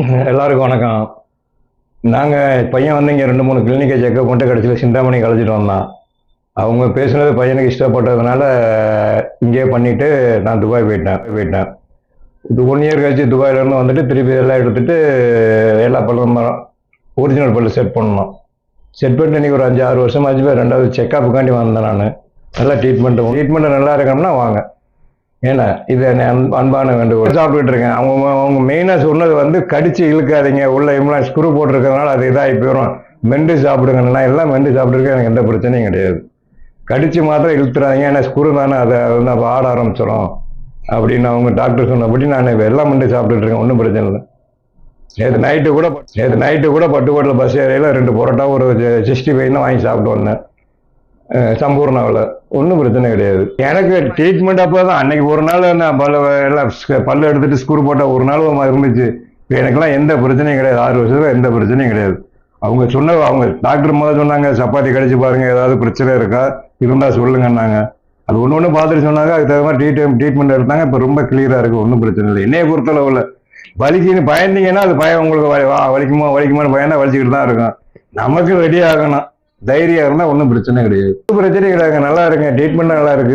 எல்லாருக்கும் வணக்கம். நாங்கள் பையன் வந்து இங்கே ரெண்டு மூணு கிளினிக்கை செக்அப் பண்ணிட்டு கடைசியில் சிந்தாமணி கழிச்சிட்டு வந்தான். அவங்க பேசுனது பையனுக்கு இஷ்டப்பட்டதுனால இங்கேயே பண்ணிவிட்டு நான் துபாய் போயிட்டேன் போயிட்டேன். இது ஒன் இயர் கழிச்சு துபாயிலேருந்து வந்துட்டு திருப்பி எல்லாம் எடுத்துட்டு எல்லா பல்லும் ஒரிஜினல் பல்லு செட் பண்ணணும் செட் பண்ணிட்டு இன்னைக்கு ஒரு அஞ்சு ஆறு வருஷம் ஆச்சு ரெண்டாவது செக்கப்புக்காண்டி வந்தேன் நான். நல்லா ட்ரீட்மெண்ட்டு ட்ரீட்மெண்ட்டு நல்லா இருக்கணும்னா வாங்க. ஏன்னா இது என்னை அன்பான வேண்டுகோள். சாப்பிட்டுட்டு இருக்கேன். அவங்க அவங்க மெயினாக சொன்னது வந்து கடிச்சு இழுக்காதீங்க. உள்ள இம்லாம் ஸ்க்ரூ போட்டிருக்கிறதுனால அது இதாகி போயிடும் மெண்டு சாப்பிடுங்கன்னா எல்லாம் மெண்டு சாப்பிட்ருக்கேன் எனக்கு எந்த பிரச்சனையும் கிடையாது. கடிச்சு மாத்திரம் இழுத்துறாங்க ஏன்னா ஸ்க்ரூ தானே. அதை வந்து ஆட ஆரம்பிச்சிடும் அப்படின்னு அவங்க டாக்டர் சொன்னபடி நான் இப்போ எல்லாம் மெண்டு சாப்பிட்டுட்டு இருக்கேன். ஒன்றும் பிரச்சனை இல்லை. நேற்று நைட்டு கூட நேற்று நைட்டு கூட பட்டுக்கோட்டில் பஸ் ஏரியாவில் ரெண்டு பரோட்டா ஒரு சிக்ஸ்டி ஃபைவ் தான் வாங்கி சாப்பிட்டு வந்தேன். சம்பூர்ணாவில். ஒன்றும் பிரச்சனை கிடையாது. எனக்கு ட்ரீட்மெண்ட் அப்போ தான் அன்னைக்கு ஒரு நாள் நான் பல்ல எல்லாம் பல்லு எடுத்துட்டு ஸ்க்ரூ போட்டால் ஒரு நாள் மாதிரி இருந்துச்சு. இப்போ எனக்கெல்லாம் எந்த பிரச்சனையும் கிடையாது. ஆறு வருஷத்துல எந்த பிரச்சனையும் கிடையாது. அவங்க சொன்ன அவங்க டாக்டர் முதல்ல சொன்னாங்க சப்பாத்தி கடிச்சு பாருங்க ஏதாவது பிரச்சனை இருக்கா? இருந்தால் சொல்லுங்கன்னாங்க. அது ஒன்று ஒன்று பார்த்துட்டு சொன்னாங்க. அதுக்கு தகுந்த மாதிரி ட்ரீட் ட்ரீட்மெண்ட் எடுத்தாங்க. இப்போ ரொம்ப கிளியராக இருக்குது ஒன்றும் பிரச்சனை இல்லை. என்னைய பொறுத்தளவில் வலிக்குன்னு பயந்தீங்கன்னா அது பயம் உங்களுக்கு வலிக்குமோ வலிக்குமோன்னு பயந்தா வலிச்சுக்கிட்டு தான் இருக்கும். நமக்கு ரெடி ஆகணும். தைரியம் இருந்தால் ஒன்றும் பிரச்சனை கிடையாது. பிரச்சனை கிடையாது நல்லா இருங்க ட்ரீட்மெண்ட் நல்லா இருக்கு.